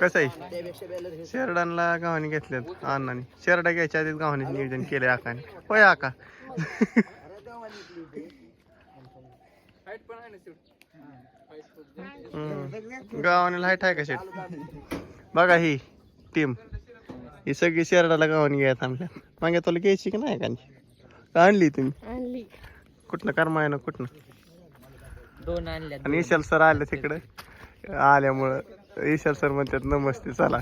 कसं आहे? शेरडांना गावाने घेतल्यात अण्णाने. शेरडा घ्यायच्या आधीच गावाने नियोजन केलंय आकाने. होय आका. गावाने लाइट आहे का शेट बघा ही टीम ही सगळी शेरडाला गावाने घ्या थांबल्या. मागे तुला घ्यायची की नाही का आणली तुम्ही. आणली. कुठनं? करमाय ना कुठनं? दोन आणल्या आणि विशाल सर आले तिकडे. आल्यामुळं. विशाल सर म्हणतात नमस्ते चला.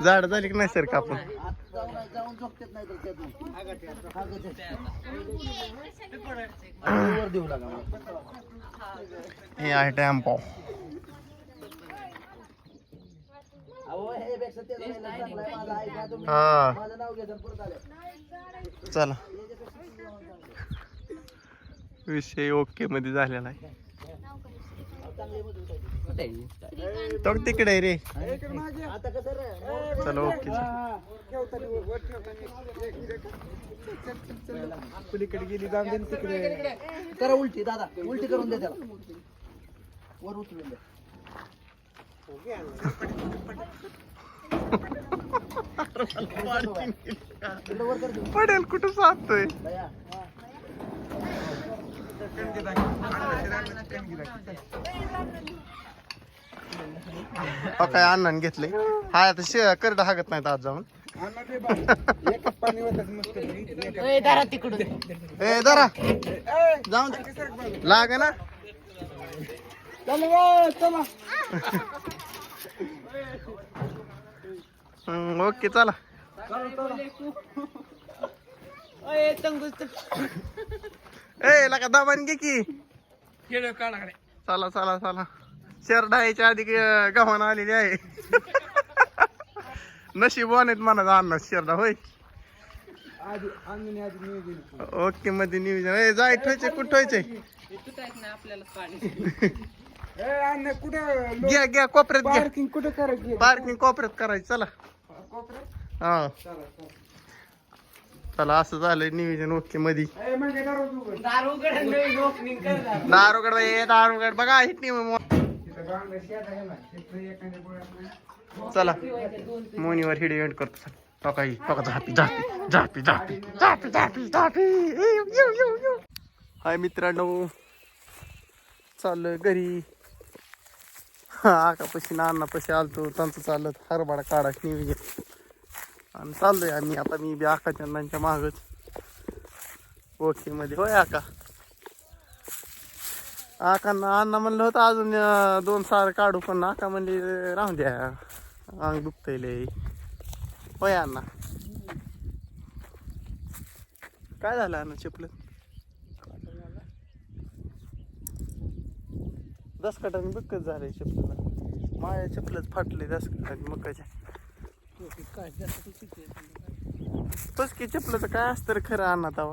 झाड झाली की नाही सर कापून हे आहे टॅम्पो. हा. चला. विषय ओके मध्ये झालेला आहे. तो तिकडे रे. चला ओके. पलीकडे गेली जाऊन तिकडे. करा उलटी दादा. उलटी करून दे त्याला. वर उचलून दे. पडेल कुठं साधतोय हो काय अण्णाने घेतले? हा आता शे करड हागत नाहीत आज जाऊन. एकच पाणी होतच मस्त दारा तिकडून. ए दरा जाऊन दे. लाग ना. चला हम्म, ओके चला. ए लका दाबान घे की. चला चला चला. शेरडा यायच्या आधी गव्हाण आलेली आहे. नशीबवान आहेत म्हणा अण्णा शेरडा होय. ओके मध्ये नियोजन. ए जाय ठेवायचे कुठं ठेवायचे ए अन्न कुठं? घ्या घ्या कोपऱ्यात घ्या पार्किंग कुठं करायची? पार्किंग कोपऱ्यात करायची चला. हा. चला असं झालंय नियोजन ओके मध्ये दारोगड बाई दारोगड. बघा ही टीम तिथं बांगला शेत आहे ना तिथं एखाद्या गोळ्या चला. मोनीवर हिडी एंड करतो चला. टोका ही झापी झापी झापी झापी झापी झापी झापी. हाय मित्रांनो. चाललोय घरी. आकापाशी नानापाशी आलतो. त्यांचं चालत हरभरा काढा नियोजन. आणि चाललोय आम्ही. आता मी बी आकाचंदांच्या मागच ओके मध्ये. होय आका? आकांना अण्णा म्हणलं होतं अजून दोन सार काढू पण आका म्हणले राहून द्या. अंग दुखतय लय. होय अण्णा? काय झालं अण्णा चिपलं दस कटाने बक्कच झालंय चिपलं माझ्या चिपलंच फाटले दस कटाने मकाच्या. पुसकी चपलाचं काय असतं खरं अण्णा तवा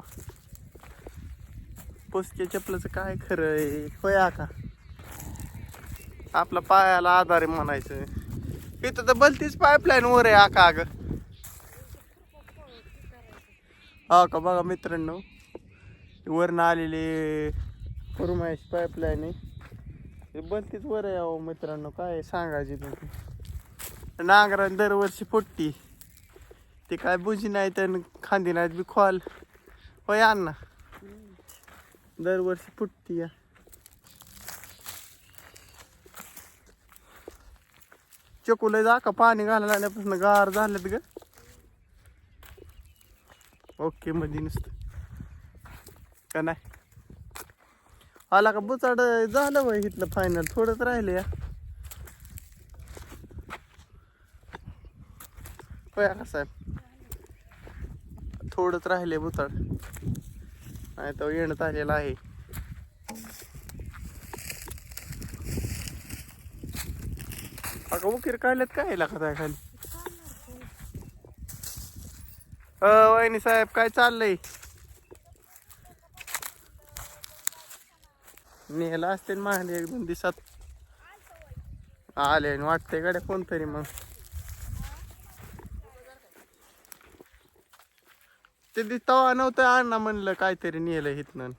पुसकी चपलाचं काय खरं आहे? होय आका. आपला पायाला आधार आहे म्हणायचं. इथं तर भलतीच पाईपलाईन वर आहे आका अग. हा का बघा मित्रांनो वरनं आलेली फरुमायची पाईपलाईन आहे. बलतीच भलतीच वर आहे अहो मित्रांनो काय सांगायची तुम्ही? नांगराने दरवर्षी पोट्टी ते काय बुजी नाही तर खांदी नाहीत बी खोल. होय अण्णा? दरवर्षी पुट्टी या. चकुले जा का पाणी घालायला आल्यापासून गार झालेत ग. ओके मध्ये नुसतं. का नाही? आला का बुचाड? झालं वय इथलं फायनल थोडंच राहिलं या. होय का साहेब थोडंच राहिले बुचाड नाही तर येण्यात आलेला आहे. अगं उकीर काढल्यात काय लागत आहे खाली अ वहिनी साहेब काय चाललंय? नेला असते ना एक दोन दिवसात आले आणि वाटतंय गाड्या कोणतरी मग. ते दि- तवा नव्हतं अण्णा म्हणलं काहीतरी नेलं इथनं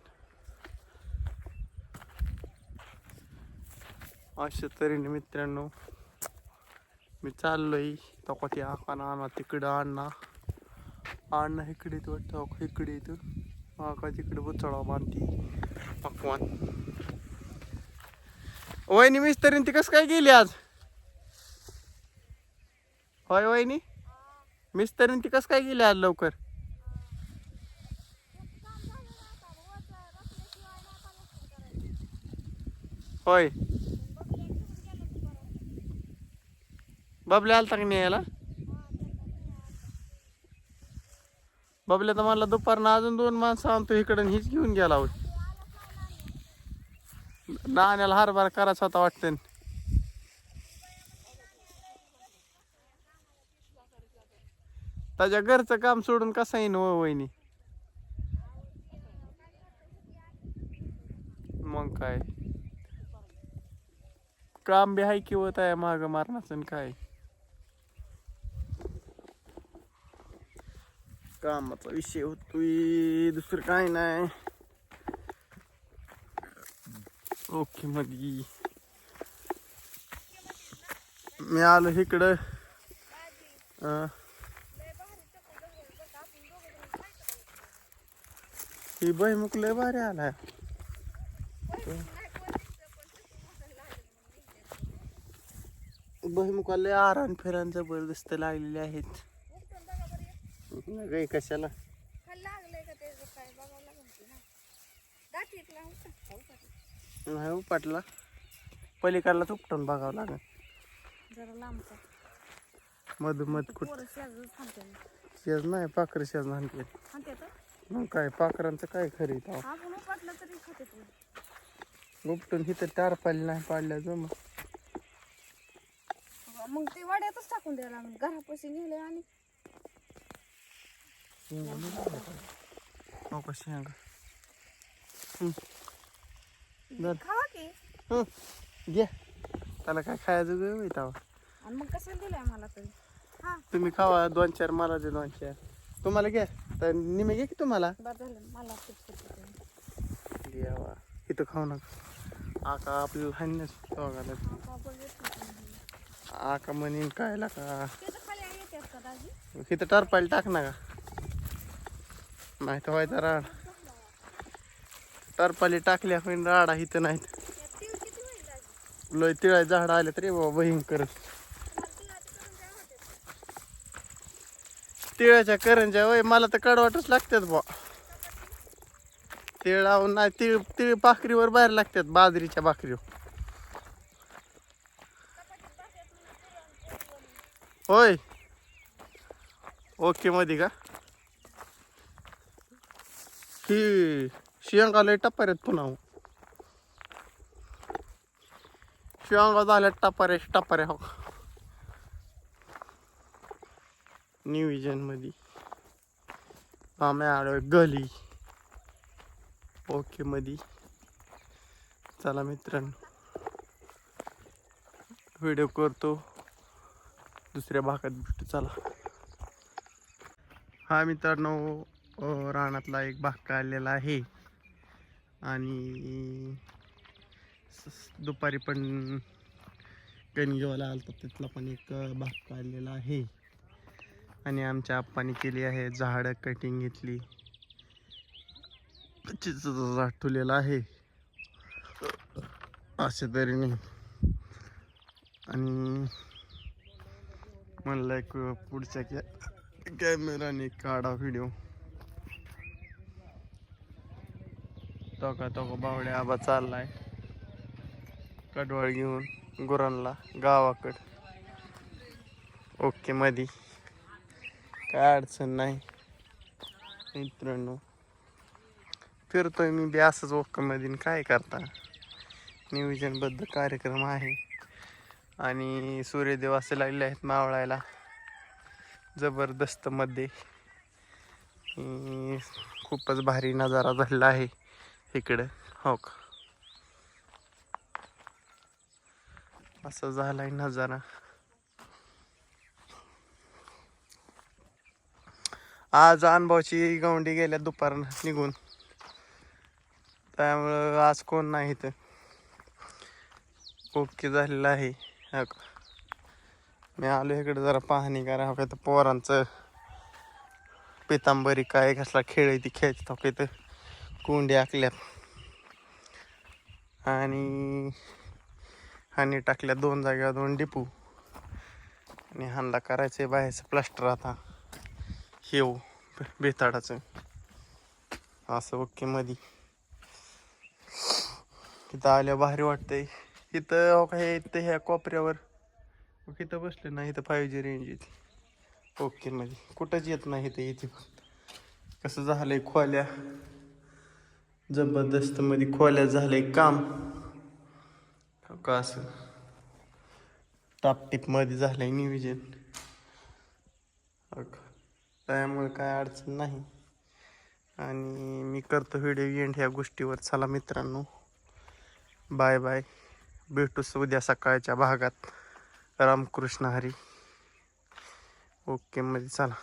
अशा तऱ्हेने मित्रांनो मी चाललोय. तो ते आकाना आणा तिकडं आणणा अण्णा इकडे येतो वाटतं इकडे येतो. आका तिकडे बुचळा बांधती पकवान. वहिनी मिस्तरीन ती कसं काय गेली आज? होय वहिनी? मिस्तरीन ती कसं काय गेली आज लवकर? होय. बबल्या आलता का नाही याला बबल्या तर मला दुपारनं अजून दोन माणसं आणतो इकडं हीच घेऊन गेला होय. नाण्याला हरभरा करायचा होता वाटतं. त्याच्या घरचं काम सोडून कसं येईन हो वहिनी? मग काय? काम बी हाय किंवा आहे माग मारणार काय? कामाचा विषय होतोय दुसरं काय नाही. ओके मधी. मी आलो इकडं ही बहिमुख मुकले भारी आलाय. लय आराम फिरान जबरदस्त लागलेले आहेत. गाई कशाला? नाही उपटला. पलीकडला उपटून बघावं लागेल. जरा लांबचा मध मध कुठ? शेज नाही पाखरं शेज नाही तर मग काय पाखरांचं काय खरी उपटून इथं टार पाली नाही पाडल्या जम. मग ते वाड्यातच टाकून द्यायला लागेल. घरापाशी नेले आणि शेंग. खावा की. घे. त्याला काय खायचं गं. आणि मग कसं दिलंय मला तरी? हा. तुम्ही खावा दोन चार मला दे दोन चार. तुम्हाला घ्या तर निमे घे की तुम्हाला? बरं झालं मला इथं खाऊ नका. आका आपल्याला हाणण्यास बघायला आका म्हणीन काय का? इथं टरपायला टाक ना का नाही तर व्हायचा राड. टरपाली टाकल्या पण राडा इथं नाहीत. लय तिळा झाड आले तरी बाबा भयंकर. तिळाच्या करंजा वय मला तर कडवाटच लागतात बा तिळा नाही तिळ तिळ भाकरीवर बाहेर लागतात बाजरीच्या भाकरीवर. होय. ओके मध्ये का? ही शियांगा लय टप्प्यात पुन्हा शिवांगा झाल्या टपारे टपारे हो. निविजनमध्ये आम्ही आलो गली. ओके मधी. चला मित्रांनो. व्हिडिओ करतो. दुसऱ्या भागात भेटू चला. हा मित्रांनो रानातला एक भाग काढलेला आहे. आणि दुपारी पण कणगेवाला आलता तिथला पण एक भाग काढलेला आहे. आणि आमच्या आप्पानी केली आहे झाडं कटिंग घेतली. चिंचेचं झाड ठेवलेलं आहे. अशा तऱ्हेने. आणि म्हणलं एक पुढच्या कॅ कॅमेराने काढा व्हिडिओ तो का तो का बावड्या आबा चाललाय. कडवळ घेऊन गुरांना गावाकड. ओके मधी. काय अडचण नाही. मित्रांनो फिरतोय मी बी असंच ओके काय करता? नियोजनबद्ध कार्यक्रम आहे. आणि सूर्यदेव असे लागले आहेत मावळायला. जबरदस्त मध्ये. खूपच भारी नजारा झालेला आहे इकडं. हो का? असं झालाय नजारा. आज अनुभवची गवंडी गेल्या दुपार निघून. त्यामुळं आज कोण नाही तर ओके झालेलं आहे. मी आलो इकडे जरा पाहणी करा. तर पोरांचं पितांबरी काय कसला खेळ आहे ती खेळत हो इथं. कोंडी आखल्यात. आणि हानी टाकल्या दोन जागेवर दोन डिपू. आणि हानला आहे बाहेरचं प्लास्टर आता. हेव हो, बेताडाचं. असं ओके मधी. तिथं आल्या भारी वाटतंय. इथं हो काय इथं ह्या कोपऱ्यावर. ओके इथं बसले ना इथं फायव्ह जी रेंज येते ओके म्हणजे कुठंच येत नाही इथे इथे कसं झालंय खोल्या. जबरदस्त मध्ये खोल्या झालंय काम. का असं? टापटीपमध्ये झालंय निविजन त्यामुळे काय अडचण नाही. आणि मी करतो व्हिडिओ एंड ह्या गोष्टीवर. चला मित्रांनो. बाय बाय भेटूच उद्या सकाळच्या भागात. रामकृष्ण हरी. ओके मध्ये चला.